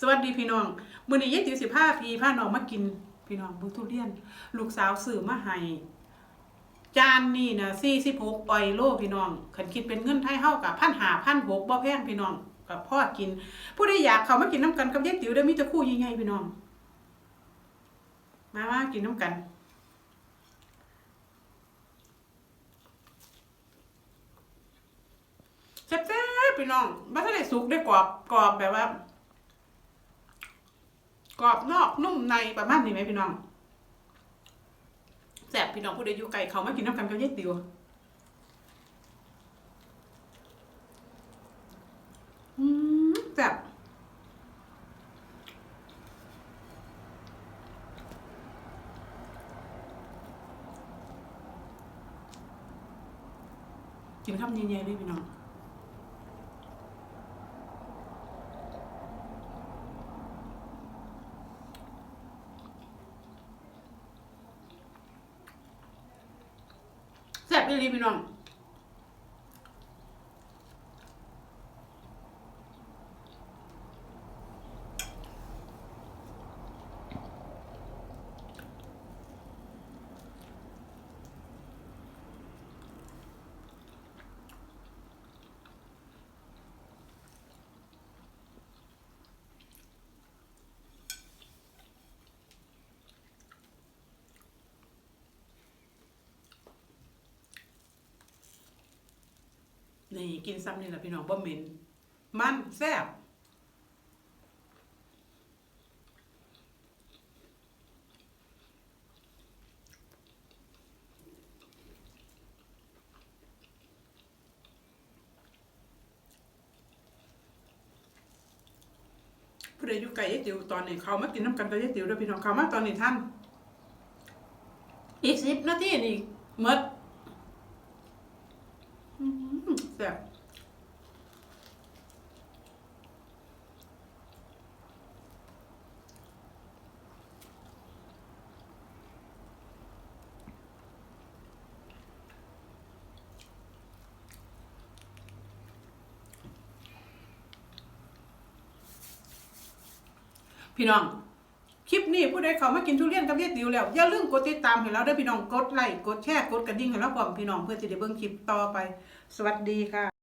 สวัสดีพี่น้องมื้อนี้ยายติ๋วสิพาพี่พาน้องมากิน พี่น้องเบิ่งทุเรียน ลูกสาวซื้อมาให้จานนี่นะ46ออยโลพี่น้องคันคิดเป็นเงินไทยเฮากับ1,500 1,600บ่แพงพี่น้องกับพ่อกิน ผู้ใดอยากเข้ามากินน้ำกันกับยายติ๋วได้มีแต่คู่ใหญ่ๆพี่น้อง มามากินน้ำกันแซ่บๆพี่น้องบ่ทันได้สุกได้กรอบกรอบแบบว่า กรอบนอกนุ่มในประมาณนี้ไหมพี่น้องแซ่บพี่น้องผู้ใดอยู่ไกลเขามากินน้ำกันกับยายติ๋วแซ่บกินคำใหญ่ๆเลยพี่น้อง เลยพี่น้อง นี่กินซ้ำนี่แหละพี่น้องบ่เหม็น มันแซ่บผู้ใดอยู่ไกลยายติวตอนนี้เขามากินน้ำกันกับยายติวด้วยพี่น้องเขามาตอนนี้ท่านอีกสิบนาทีนี่หมดอืม แซ่บพี่น้อง คลิปนี้ผู้ใดเขามากินทุเรียนกับเยติวแล้ว อย่าลืมกดติดตามให้เราด้วยพี่น้องกดไลค์กดแชร์กดกระดิ่งให้เราพร้อมพี่น้องเพื่อจะได้เบิ่งคลิปต่อไป สวัสดีค่ะ